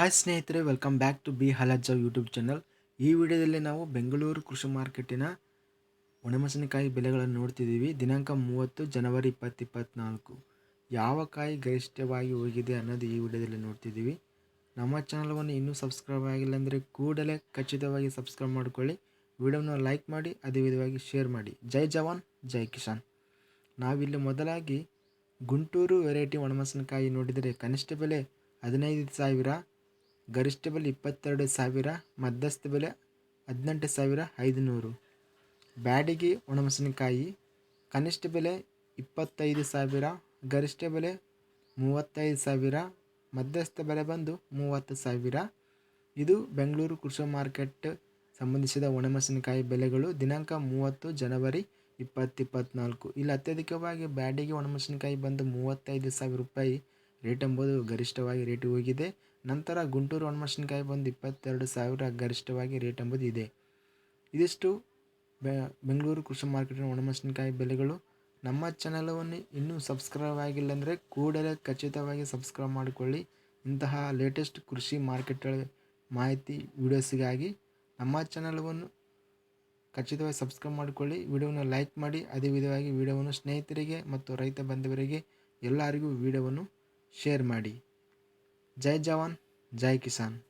Hi ಸ್ನೇಹಿತರೆ welcome back to B ಹಲಜ್ಜ YouTube channel ಈ ವಿಡಿಯೋದಲ್ಲಿ ನಾವು ಬೆಂಗಳೂರು ಕೃಷಿ ಮಾರ್ಕೆಟಿನ ಒಣಮೆಣಸಿನಕಾಯಿ ಬೆಲೆಗಳನ್ನು ನೋಡ್ತಿದ್ದೀವಿ. ದಿನಾಂಕ ಮೂವತ್ತು ಜನವರಿ ಇಪ್ಪತ್ತು ಇಪ್ಪತ್ತ್ನಾಲ್ಕು ಯಾವ ಕಾಯಿ ಗರಿಷ್ಠವಾಗಿ ಹೋಗಿದೆ ಅನ್ನೋದು ಈ ವಿಡಿಯೋದಲ್ಲಿ ನೋಡ್ತಿದ್ದೀವಿ. ನಮ್ಮ ಚಾನಲ್ವನ್ನು ಇನ್ನೂ ಸಬ್ಸ್ಕ್ರೈಬ್ ಆಗಿಲ್ಲ ಅಂದರೆ ಕೂಡಲೇ ಖಚಿತವಾಗಿ ಸಬ್ಸ್ಕ್ರೈಬ್ ಮಾಡಿಕೊಳ್ಳಿ. ವಿಡಿಯೋನ ಲೈಕ್ ಮಾಡಿ, ಅದೇ ವಿಧವಾಗಿ ಶೇರ್ ಮಾಡಿ. ಜೈ ಜವಾನ್, ಜೈ ಕಿಸಾನ್. ನಾವಿಲ್ಲಿ ಮೊದಲಾಗಿ ಗುಂಟೂರು ವೆರೈಟಿ ಒಣಮೆಣಸಿನಕಾಯಿ ನೋಡಿದರೆ ಕನಿಷ್ಠ ಬೆಲೆ ಹದಿನೈದು ಸಾವಿರ ಗರಿಷ್ಠ ಬೆಲೆ ಇಪ್ಪತ್ತೆರಡು ಸಾವಿರ, ಮಧ್ಯಸ್ಥ ಬೆಲೆ ಹದಿನೆಂಟು ಸಾವಿರ ಐದುನೂರು. ಬ್ಯಾಡಿಗೆ ಒಣಮೆಣಸಿನಕಾಯಿ, ಕನಿಷ್ಠ ಬೆಲೆ ಇಪ್ಪತ್ತೈದು ಸಾವಿರ, ಗರಿಷ್ಠ ಬೆಲೆ ಮೂವತ್ತೈದು ಸಾವಿರ, ಮಧ್ಯಸ್ಥ ಬೆಲೆ ಬಂದು ಮೂವತ್ತು ಸಾವಿರ. ಇದು ಬೆಂಗಳೂರು ಕೃಷಿ ಮಾರ್ಕೆಟ್ ಸಂಬಂಧಿಸಿದ ಒಣಮೆಣಸಿನಕಾಯಿ ಬೆಲೆಗಳು ದಿನಾಂಕ ಮೂವತ್ತು ಜನವರಿ ಇಪ್ಪತ್ತು ಇಪ್ಪತ್ತ್ನಾಲ್ಕು ಇಲ್ಲಿ ಅತ್ಯಧಿಕವಾಗಿ ಬ್ಯಾಡಿಗೆ ಒಣಮೆಣಸಿನಕಾಯಿ ಬಂದು ಮೂವತ್ತೈದು ಸಾವಿರ ರೂಪಾಯಿ. ರೇಟ್ ಎಂಬುದು ಗರಿಷ್ಠವಾಗಿ ರೇಟ್ ಹೋಗಿದೆ. ನಂತರ ಗುಂಟೂರು ಒಣಮೆಣಸಿನಕಾಯಿ ಬಂದು ಇಪ್ಪತ್ತೆರಡು ಸಾವಿರ ಗರಿಷ್ಠವಾಗಿ ರೇಟ್ ಎಂಬುದು ಇದೆ. ಇದಿಷ್ಟು ಬೆಂಗಳೂರು ಕೃಷಿ ಮಾರ್ಕೆಟಿನ ಒಣಮೆಣಸಿನಕಾಯಿ ಬೆಲೆಗಳು. ನಮ್ಮ ಚಾನಲವನ್ನು ಇನ್ನೂ ಸಬ್ಸ್ಕ್ರೈಬ್ ಆಗಿಲ್ಲ ಅಂದರೆ ಕೂಡಲೇ ಖಚಿತವಾಗಿ ಸಬ್ಸ್ಕ್ರೈಬ್ ಮಾಡಿಕೊಳ್ಳಿ. ಇಂತಹ ಲೇಟೆಸ್ಟ್ ಕೃಷಿ ಮಾರ್ಕೆಟ್ಗಳ ಮಾಹಿತಿ ವೀಡಿಯೋಸ್ಗಾಗಿ ನಮ್ಮ ಚಾನಲವನ್ನು ಖಚಿತವಾಗಿ ಸಬ್ಸ್ಕ್ರೈಬ್ ಮಾಡಿಕೊಳ್ಳಿ. ವಿಡಿಯೋವನ್ನು ಲೈಕ್ ಮಾಡಿ. ಅದೇ ವಿಧವಾಗಿ ವಿಡಿಯೋವನ್ನು ಸ್ನೇಹಿತರಿಗೆ ಮತ್ತು ರೈತ ಬಾಂಧವರಿಗೆ ಎಲ್ಲರಿಗೂ ವಿಡಿಯೋವನ್ನು ಶೇರ್ ಮಾಡಿ. ಜೈ ಜವಾನ್ ಜೈ ಕಿಸಾನ್.